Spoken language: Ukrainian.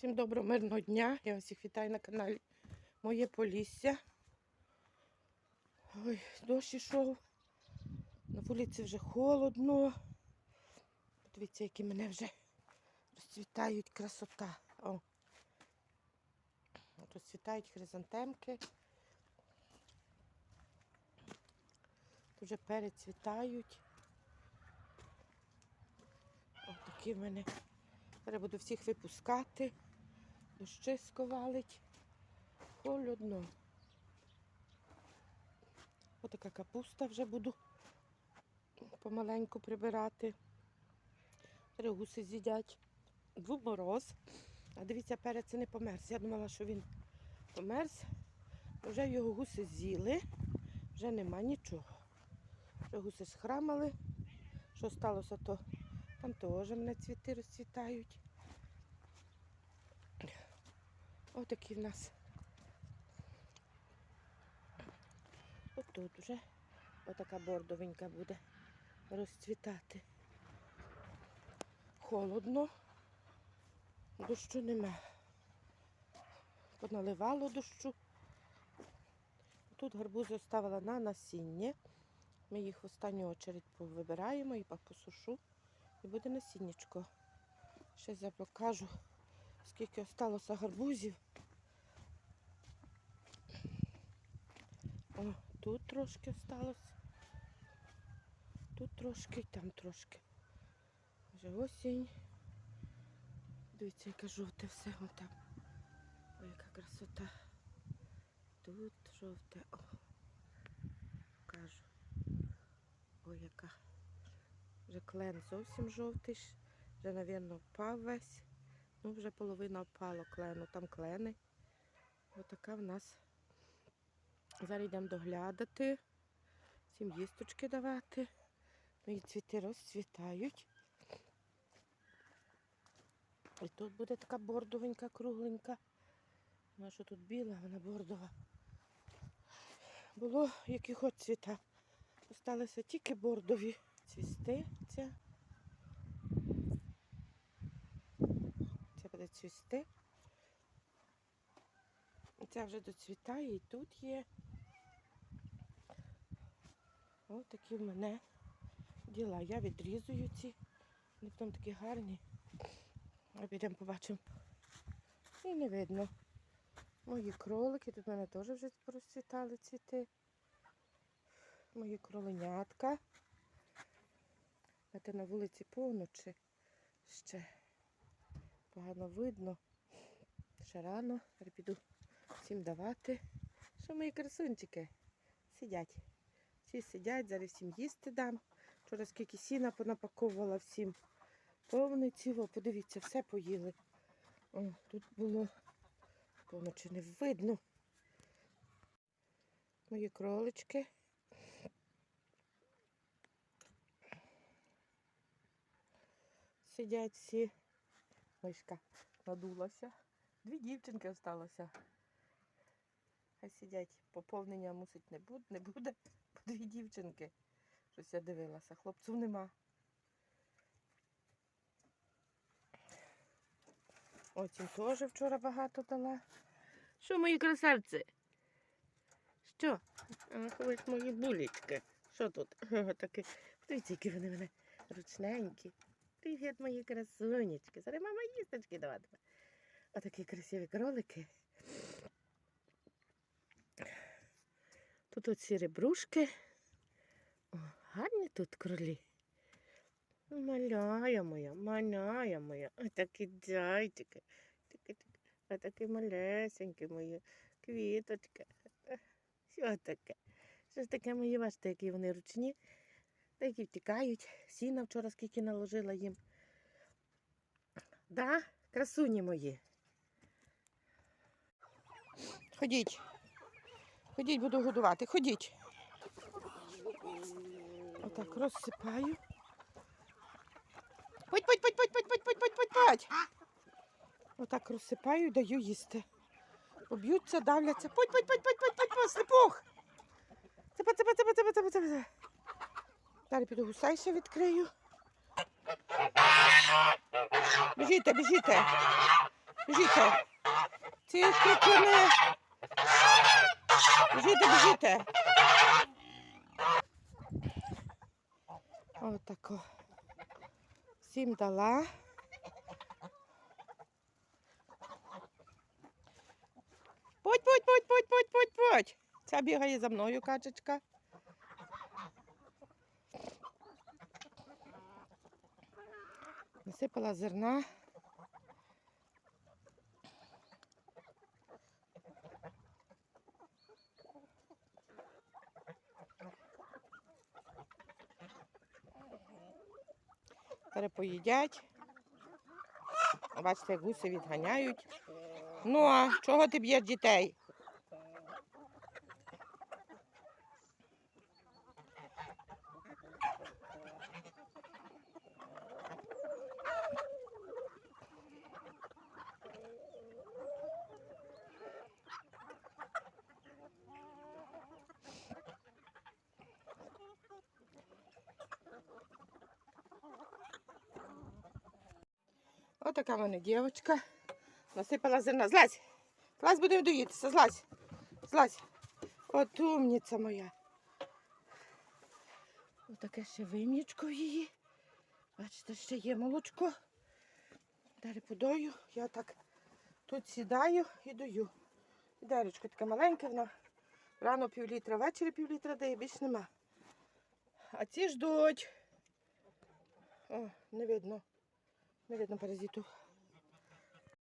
Всім доброго мирного дня. Я всіх вітаю на каналі Моє Полісся. Ой, дощ ішов. На вулиці вже холодно. Подивіться, які мене вже розцвітають красота. О. Розцвітають хризантемки. Тут вже перецвітають. Ось такі в мене. Зараз буду всіх випускати. Дощи сковалить. Холодно. Отака капуста вже буду помаленьку прибирати. Зараз гуси з'їдять. Був мороз. А дивіться, перець не померз. Я думала, що він померз. Вже його гуси з'їли. Вже нема нічого. Вже гуси схрамали. Що сталося, то там теж мене цвіти розцвітають. Ось такі в нас. Отут вже отака бордовенька буде розцвітати. Холодно, дощу нема. Поналивало дощу. Тут гарбузи оставила на насіння. Ми їх в останню очередь повибираємо і посушу. І буде насіннячко. Ще я покажу, скільки осталося гарбузів. О, тут трошки осталось. Тут трошки і там трошки. Вже осінь. Дивіться, яке жовте все отам. Ой, яка красота. Тут жовте. О, покажу. Ой, яка. Вже клен зовсім жовтий. Вже, мабуть, впав весь. Ну, вже половина впала клену. Там клени. Отака в нас. Зараз йдемо доглядати. Всім їсточки давати. Мої цвіти розцвітають. І тут буде така бордовенька, кругленька. Вона що тут біла, вона бордова. Було яких цвіта. Осталися тільки бордові цвісти. Ця. Це буде цвісти. Ця вже доцвітає і тут є. Ось такі в мене діла. Я відрізую ці. Вони потім такі гарні. А підемо побачимо. І не видно. Мої кролики, тут в мене теж вже розцвітали цвіти. Мої кроленятка. Це на вулиці повночі ще погано видно. Ще рано. Зараз піду всім давати. Що мої красунчики? Сидять. Всі сидять, зараз всім їсти дам. Вчора скільки сіна понапаковувала всім. Повний ціло, подивіться, все поїли. О, тут було повночі не видно. Мої кролички. Сидять всі. Мишка надулася. Дві дівчинки залишилося. Хай сидять. Поповнення мусить не буде, не буде. Дві дівчинки. Щось я дивилася. Хлопців нема. Оцім теж вчора багато дала. Що, мої красавці? Що? Ось мої булечки. Що тут? Такі. Дивіться, які вони мене ручненькі. Привіт, мої красунечки. Зараз мама їсточки даватиме. Отакі красиві кролики. Тут оці ребрушки. О, гарні тут кролі. Маляя моя, маляя моя. Зайчики. Такі, такі, отакі малесенькі мої квіточки. Що таке? Що ж таке мої бачите, які вони ручні, такі втікають. Сіна вчора скільки наложила їм. Да, красуні мої. Ходіть. Ходіть, буду годувати. Ходіть. Отак розсипаю. Путь, путь, путь, путь, путь, путь, путь, путь, путь, путь. Отак розсипаю даю їсти. Поб'ються, давляться. Путь, путь, путь, путь, путь, путь, путь, сліпух. Цепа, цепа, цепа, цепа, цепа, цепа. Далі піду гусей ще відкрию. Біжіте, біжіте. Біжіте. Тільки не. Біжіте, біжіте. Отако. Всім дала. Путь, путь, путь, путь, путь, путь, путь. Ця бігає за мною, качечка. Насипала зерна. Перепоїдять. Бачите, гуси відганяють. Ну, а чого ти б'єш дітей? Отака в мене дівчинка. Насипала зерна. Злазь. Злазь, будемо доїтися. Злазь. Злазь. От умниця моя. Отаке ще вим'ячко її. Бачите, ще є молочко. Далі подою. Я так тут сідаю і дою. Відеречко таке маленьке, вона рано пів літра, ввечері пів літра дає, більш нема. А ці ждуть. О, не видно. Не паразиту.